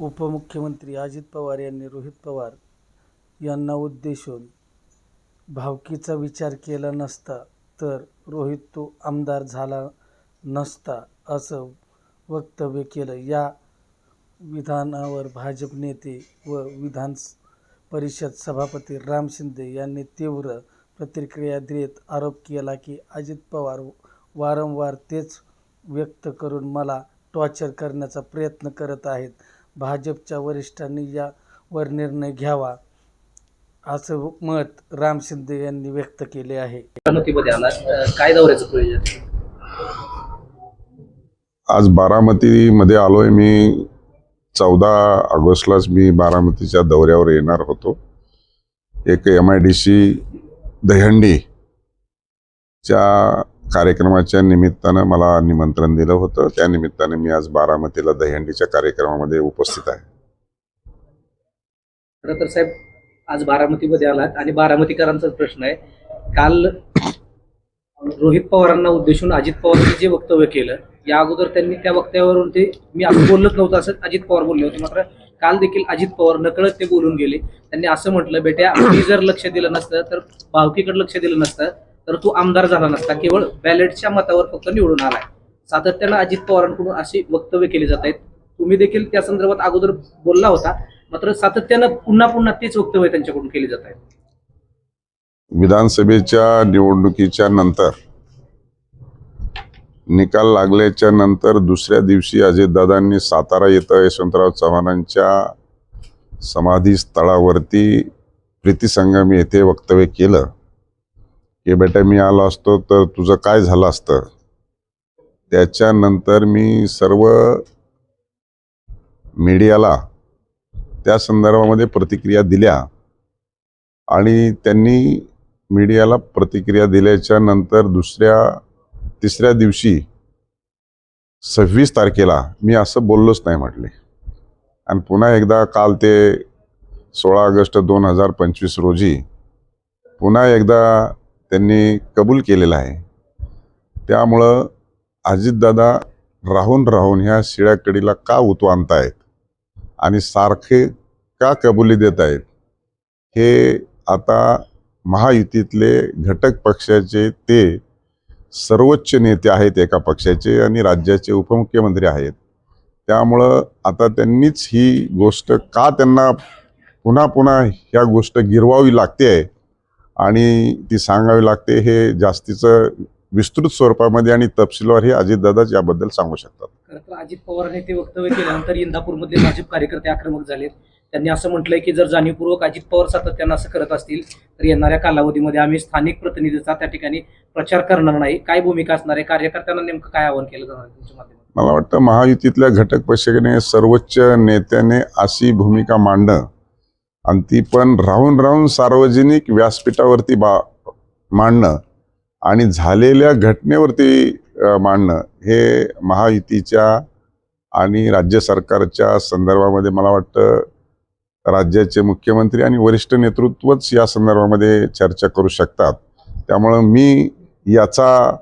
उपमुख्यमंत्री अजित पवार यांनी रोहित पवार यांना उद्देशून भावकीचा विचार केला नसता तर रोहित तो आमदार झाला नसता असं वक्तव्य केलं. या विधानावर भाजप नेते व विधान परिषद सभापती राम शिंदे यांनी तीव्र प्रतिक्रिया देत आरोप केला की अजित पवार वारंवार तेच व्यक्त करून मला टॉर्चर करण्याचा प्रयत्न करत आहेत. भाजपच्या वरिष्ठांनी यावर निर्णय घ्यावा असं मत राम शिंदे यांनी व्यक्त केले आहे. काय दौऱ्याचं प्रयोजन आज बारामतीमध्ये आलोय मी. चौदा ऑगस्टलाच मी बारामतीच्या दौऱ्यावर येणार होतो. एक एम आय डी सी च्या कार्यक्रमाच्या निमित्तानं मला निमंत्रण दिलं होतं. त्या निमित्ताने मी आज बारामतीला दहीहंडीच्या कार्यक्रमामध्ये उपस्थित आहे. खरं तर साहेब आज बारामतीमध्ये आलात आणि बारामतीकरांचाच प्रश्न आहे. काल रोहित पवारांना उद्देशून अजित पवारांनी जे वक्तव्य केलं या अगोदर त्यांनी त्या वक्तव्यावरून ते मी असं बोलत नव्हतं असं अजित पवार बोलले होते. मात्र काल देखील अजित पवार नकळत ते बोलून गेले. त्यांनी असं म्हटलं बेट्या मी जर लक्ष दिलं नसतं तर भावकीकडे लक्ष दिलं नसतं तर तो आमदार झाला नसता. केवळ बॅलेटच्या मतावर फक्त निवडून आलाय. सातत्यानं अजित पवारांकडून अशी वक्तव्य केली जात आहेत. तुम्ही देखील त्या संदर्भात अगोदर बोलला होता. मात्र सातत्यानं पुन्हा पुन्हा तेच वक्तव्य त्यांच्याकडून केली जात आहेत विधानसभेच्या निवडणुकीच्या नंतर निकाल लागल्याच्या नंतर दुसऱ्या दिवशी अजितदादांनी सातारा येथं यशवंतराव चव्हाणांच्या समाधी स्थळावरती प्रीतीसंगम येथे वक्तव्य केलं. की बेटा मी आलो असतो तर तुझं काय झालं असतं? त्याच्यानंतर मी सर्व मीडियाला त्या संदर्भामध्ये प्रतिक्रिया दिल्या. आणि त्यांनी मीडियाला प्रतिक्रिया दिल्याच्या नंतर दुसऱ्या तिसऱ्या दिवशी सव्वीस तारखेला मी असं बोललोच नाही म्हटले. आणि पुन्हा एकदा काल ते सोळा ऑगस्ट दोन हजार पंचवीस रोजी पुन्हा एकदा त्यांनी कबूल केलेलं आहे. त्यामुळं अजितदादा राहून राहून ह्या शिळ्याकडीला का उतू आणतायत? आणि सारखे का कबुली देत आहेत हे आता महायुतीतले घटक पक्षाचे ते सर्वोच्च नेते आहेत एका पक्षाचे आणि राज्याचे उपमुख्यमंत्री आहेत. त्यामुळं आता त्यांनीच ही गोष्ट का त्यांना पुन्हा पुन्हा ह्या गोष्ट गिरवावी लागते आहे आणि ती सांगावी लागते हे जास्तीचं विस्तृत स्वरूपामध्ये आणि तपशीलवार हे अजितदादाच याबद्दल सांगू शकतात. खरं तर अजित पवारांनी ते वक्तव्य केल्यानंतर इंदापूरमधले भाजप कार्यकर्ते आक्रमक झालेत. त्यांनी असं म्हटलंय की जर जाणीवपूर्वक अजित पवार सातत्यानं असं करत असतील तर येणाऱ्या कालावधीमध्ये आम्ही स्थानिक प्रतिनिधीचा त्या ठिकाणी प्रचार करणार नाही. काय भूमिका असणार आहे? कार्यकर्त्यांना नेमकं काय आवाहन केलं जाणार तुमच्या माध्यमातून? मला वाटतं महायुतीतल्या घटक पक्षाने सर्वोच्च नेत्याने अशी भूमिका मांडणं आणि ती पण राहून राहून सार्वजनिक व्यासपीठावरती बा मांडणं आणि झालेल्या घटनेवरती मांडणं हे महायुतीच्या आणि राज्य सरकारच्या संदर्भामध्ये मला वाटतं राज्याचे मुख्यमंत्री आणि वरिष्ठ नेतृत्वच या संदर्भामध्ये चर्चा करू शकतात. त्यामुळं मी याचा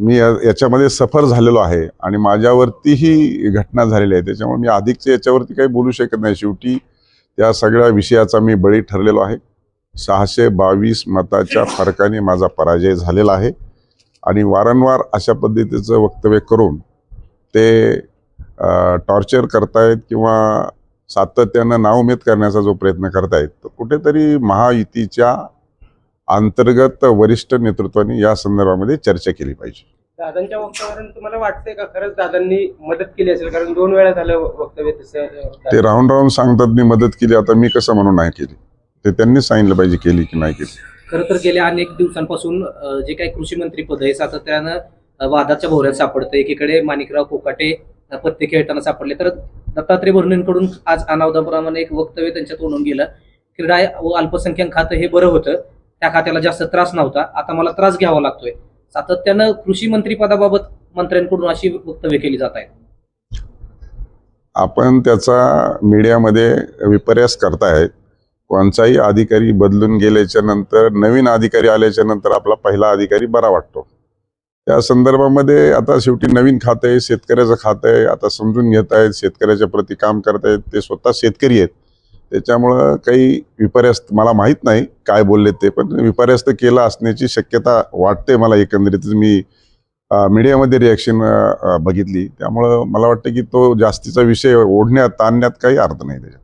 मी या- याच्यामध्ये सफर झालेलो आहे आणि माझ्यावरतीही घटना झालेली आहे त्याच्यामुळे मी अधिकच्या याच्यावरती काही बोलू शकत नाही. शेवटी त्या सगळ्या विषयाचा मी बळी ठरलेलो आहे. सहाशे बावीस मताच्या फरकाने माझा पराजय झालेला आहे. आणि वारंवार अशा पद्धतीचं वक्तव्य करून ते टॉर्चर करतायत किंवा सातत्यानं नाउमेद करण्याचा जो प्रयत्न करतायत तर कुठेतरी महायुतीच्या अंतर्गत वरिष्ठ नेतृत्वाने या संदर्भामध्ये चर्चा केली पाहिजे. दादांच्या वक्तव्यावरून तुम्हाला वाटतंय का खरंच दादांनी मदत केली असेल? कारण दोन वेळा झालं वक्तव्य तसं ते राहून राहून सांगतात मी मदत केली. आता मी कसं म्हणून नाही केली. ते त्यांनीच सांगितलं पाहिजे केली की नाही केली. खरं तर गेल्या अनेक दिवसांपासून अं, जे काही कृषी मंत्री पद आहे सातत्यानं अं, वादाच्या भोवऱ्यात सापडतं. एकीकडे माणिकराव कोकाटे अं, पत्ते खेळताना सापडले. तर दत्तात्रय भरणेंकडून आज अनावधाप्रमाणे एक वक्तव्य त्यांच्यात होऊन गेलं. क्रीडा व अल्पसंख्याक खातं हे बरं होतं. त्या खात्याला जास्त त्रास नव्हता. आता मला त्रास घ्यावा लागतोय. सातत्यानं कृषी मंत्री पदाबाबत मंत्र्यांकडून अशी वक्तव्य केली जात आहेत आपण त्याचा मीडियामध्ये विपर्यास करतायत कोणताही अधिकारी बदलून गेल्याच्यानंतर नवीन अधिकारी आल्याच्यानंतर आपला पहिला अधिकारी बरा वाटतो. त्या संदर्भामध्ये आता शेवटी नवीन खातं आहे शेतकऱ्याचं खातं आहे आता समजून घेत आहेत शेतकऱ्याच्या प्रती काम करत आहेत ते स्वतः शेतकरी आहेत. त्याच्यामुळं काही विपर्यास्त मला माहीत नाही काय बोलले ते पण विपर्यास्त केलं असण्याची शक्यता वाटते मला एकंदरीत. मी मीडियामध्ये रिॲक्शन बघितली. त्यामुळं मला वाटतं की तो जास्तीचा विषय ओढण्यात आणण्यात काही अर्थ नाही त्याच्यात.